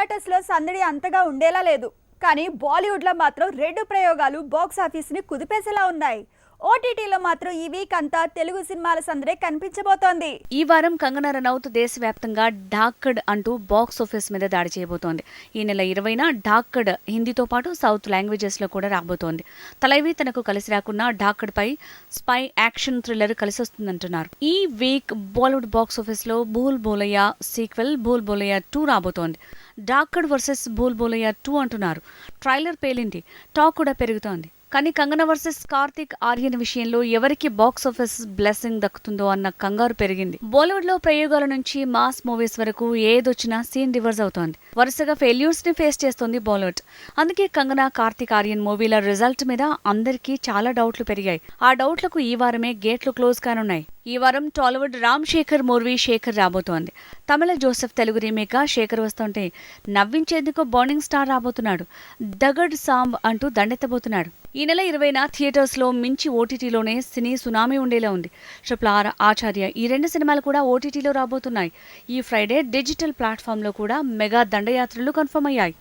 థియేటర్స్లో సందడి అంతగా ఉండేలా లేదు. కానీ బాలీవుడ్లో మాత్రం రెండు ప్రయోగాలు బాక్స్ ఆఫీస్ని కుదిపేసేలా ఉన్నాయి. ఓటీటీలో మాత్రం ఈ వీక్ అంతా తెలుగు సినిమాల సందడే కనిపించబోతోంది. ఈ వారం కంగనా రనౌత్ దేశవ్యాప్తంగా డాక్కడ్ అంటూ బాక్స్ ఆఫీస్ మీద దాడి చేయబోతోంది. ఈ నెల ఇరవైన డాక్కడ్ హిందీతో పాటు సౌత్ లాంగ్వేజెస్లో కూడా రాబోతోంది. తలైవి తనకు కలిసి రాకున్న డాక్కడ్ పై స్పై యాక్షన్ థ్రిల్లర్ కలిసి వస్తుందంటున్నారు ఈ వీక్ బాలీవుడ్ బాక్స్ ఆఫీస్లో భూల్ బోలయ్య సీక్వెల్ భూల్ బోలయ్య టూ రాబోతోంది. డాక్కడ్ వర్సెస్ భూల్ బోలయ్య టూ అంటున్నారు. ట్రైలర్ పేలింది టాక్ కూడా పెరుగుతోంది. కానీ కంగనా వర్సెస్ కార్తిక్ ఆర్యన్ విషయంలో ఎవరికి బాక్స్ ఆఫీస్ బ్లెస్సింగ్ దక్కుతుందో అన్న కంగారు పెరిగింది. బాలీవుడ్లో ప్రయోగాల నుంచి మాస్ మూవీస్ వరకు ఏదొచ్చినా సీన్ రివర్స్ అవుతోంది. వరుసగా ఫెయిల్యూర్స్ని ఫేస్ చేస్తోంది బాలీవుడ్. అందుకే కంగనా కార్తిక్ ఆర్యన్ మూవీల రిజల్ట్ మీద అందరికీ చాలా డౌట్లు పెరిగాయి. ఆ డౌట్లకు ఈ వారమే గేట్లు క్లోజ్ కానున్నాయి. ఈ వారం టాలీవుడ్ రామ్ శేఖర్ మూర్వీ శేఖర్ రాబోతోంది. తమిళ జోసెఫ్ తెలుగు రీమేక్గా శేఖర్ వస్తుంటే నవ్వించేందుకు బౌండింగ్ స్టార్ రాబోతున్నాడు. దగడ్ సాంబ్ అంటూ దండెత్తబోతున్నాడు. ఈ నెల ఇరవైన థియేటర్స్లో మించి ఓటీటీలోనే సినీ సునామీ ఉండేలా ఉంది. ట్రిపుల్ ఆచార్య ఈ రెండు సినిమాలు కూడా ఓటీటీలో రాబోతున్నాయి. ఈ ఫ్రైడే డిజిటల్ ప్లాట్ఫామ్లో కూడా మెగా దండయాత్రలు కన్ఫర్మ్ అయ్యాయి.